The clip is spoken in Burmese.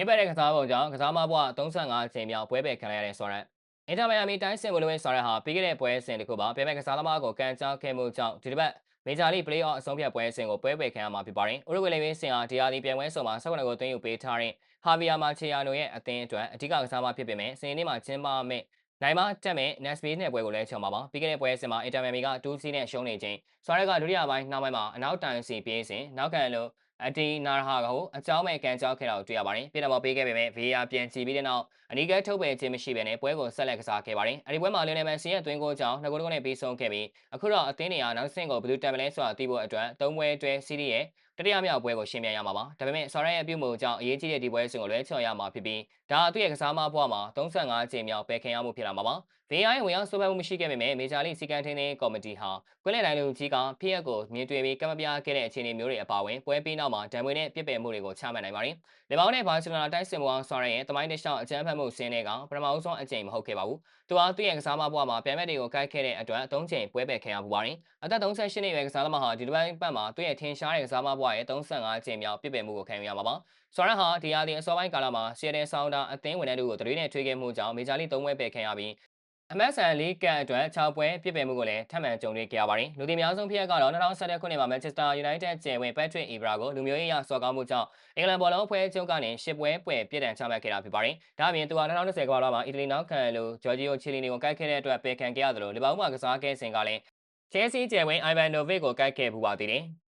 ညစ်ပတ်တဲ့ကစားပုံကြောင့်ကစားမဘွား35ချိန်မြောက်ပွဲပယ်ခံရတဲ့ဆော်ရက်အင်တာမယာမီတိုင်းစင်ဘလိုဝင်းဆော်ရက်ဟာပြီးခဲ့တဲ့ပွဲစဉ်တစ်ခုမှာပြမဲ့ကစားသမားကိုကန်ကြောက်ခဲ့မှုကြောင့်ဒီတစ်ပတ်မေဂျာလိပလေးအော့အဆုံးဖြတ်ပွဲစဉ်ကိုပွဲပယ်ခံရမှာဖြစ်ပါတယ်။ဥရုဂွေလိမင်းစင်ဟာဒီယာဒီပြိုင်ပွဲဆုံမှာ၁၉ကိုသွင်းယူပေးထားတဲ့ဟာဗီယာမာချီယာနိုရဲ့အသင်းအတွက်အဓိကကစားမဖြစ်ပေမဲ့စင်နေ့မှာကျင်းပမဲ့နိုင်မတက်မဲ့ Nesby နဲ့ပွဲကိုလည်းချုံပါပါပြီးခဲ့တဲ့ပွဲစဉ်မှာအင်တာမီက2စီးနဲ့ရှုံးနေခြင်းဆွာရက်ကဒုတိယပိုင်းနောက်ပိုင်းမှာအနောက်တိုင်စီပြေးစဉ်နောက်ကန်လို့ အတီနာဟာကိုအကြောင်းမဲ့ကန်ကြောက်ခဲ့တာကိုတွေ့ရပါတယ်ပြည်တော်ပေးခဲ့ပေမဲ့ VAR ပြန်ချီပြီးတဲ့နောက်အနီးကဲထုတ်ပယ်ခြင်းမရှိဘဲနဲ့ပွဲကိုဆက်လက်ကစားခဲ့ပါတယ်အဲဒီပွဲမှာလီယိုနယ်မန်စီရဲ့သွင်းကိုကြောင့်နှစ်ဂိုးလုံးနဲ့ပြီးဆုံးခဲ့ပြီးအခုတော့အသင်းတွေကနောက်ဆင့်ကိုဘယ်သူတက်မလဲဆိုတာသိဖို့အတွက်သုံးပွဲအတွဲစီးရီးရဲ့ တတိယမြောက်ပွဲကိုရှင်းပြရမှာပါဒါပေမဲ့ဆော်ရဲရဲ့ပြုမှုကြောင့်အရေးကြီးတဲ့ဒီပွဲစဉ်ကိုလွဲချော်ရမှာဖြစ်ပြီးဒါသူ့ရဲ့ကစားမဘွားမှာ35ချိန်မြောက်ပယ်ခင်ရမှုဖြစ်လာမှာပါ VAR ဝင်ရောက်ဆိုးပတ်မှုမရှိခဲ့ပေမဲ့မေဂျာလိစီကန်ထင်းတဲ့ကော်မတီဟာကွင်းလယ်တိုင်းလူကြီးကဖိရက်ကိုမြင်တွေ့ပြီးကမ္ဘာပြခဲ့တဲ့အခြေအနေမျိုးတွေအပါအဝင်ပွဲပြီးနောက်မှာဒဏ်ငွေနဲ့ပြစ်ပယ်မှုတွေကိုချမှတ်နိုင်ပါတယ်။လေဘောင်းနဲ့ဘာစီလိုနာတိုက်စစ်မှုအောင်ဆော်ရဲရဲ့တမိုင်းတစ်လျှောက်အကြမ်းဖက်မှုဆင်းတွေကပထမဦးဆုံးအကြိမ်မဟုတ်ခဲ့ပါဘူး။သူဟာသူ့ရဲ့ကစားမဘွားမှာပြန်မဲ့တွေကိုကိုက်ခဲ့တဲ့အတွက်၃ချိန်ပွဲပယ်ခံရပူပါတယ်။အသက်38နှစ်အရွယ်ကစားသမားဟာဒီလိုပိုင်းပတ်မှာသူ့ရဲ့ထင်ရှားတဲ့ကစားမဘွားရဲ့35ချိန်မြောက်ပြစ်ပယ်မှုကိုခံရမှာပါ။ဆော်ရဟာဒီယာဒီအစောပိုင်းကာလမှာဆီယတယ်ဆောင်းတာအသင်းဝင်တဲ့သူကိုတရွေးနဲ့ထွေးခဲ့မှုကြောင့်မေဂျာလိ၃ပွဲပယ်ခံရပြီး MSN လီဂ်ကန်အတွက်6ပွဲပြစ်ပယ်မှုကိုလည်းထပ်မံကြုံတွေ့ခဲ့ရပါတယ်။လူသိများဆုံးဖြစ်ရပ်ကတော့2011ခုနှစ်မှာ Manchester United ကျယ်ဝင် Patrick Evra ကိုလူမျိုးရေးအရစော်ကားမှုကြောင့်အင်္ဂလန်ဘောလုံးအဖွဲ့ချုပ်ကနေ10ပွဲပွဲပြစ်ဒဏ်ချမှတ်ခဲ့တာဖြစ်ပါတယ်။ဒါအပြင်သူဟာ2020ကမ္ဘာလုံးမှာအီတလီနောက်ခံလိုဂျော်ဂျီယိုချီလီနီကိုကိုက်ခဲ့တဲ့အတွက်ပယ်ခံခဲ့ရသလိုလီဗာပူးမှာကစားခဲ့စဉ်ကလည်း Chelsea ကျယ်ဝင် Ivan Novic ကိုကိုက်ခဲ့ပူပါသေးတယ်။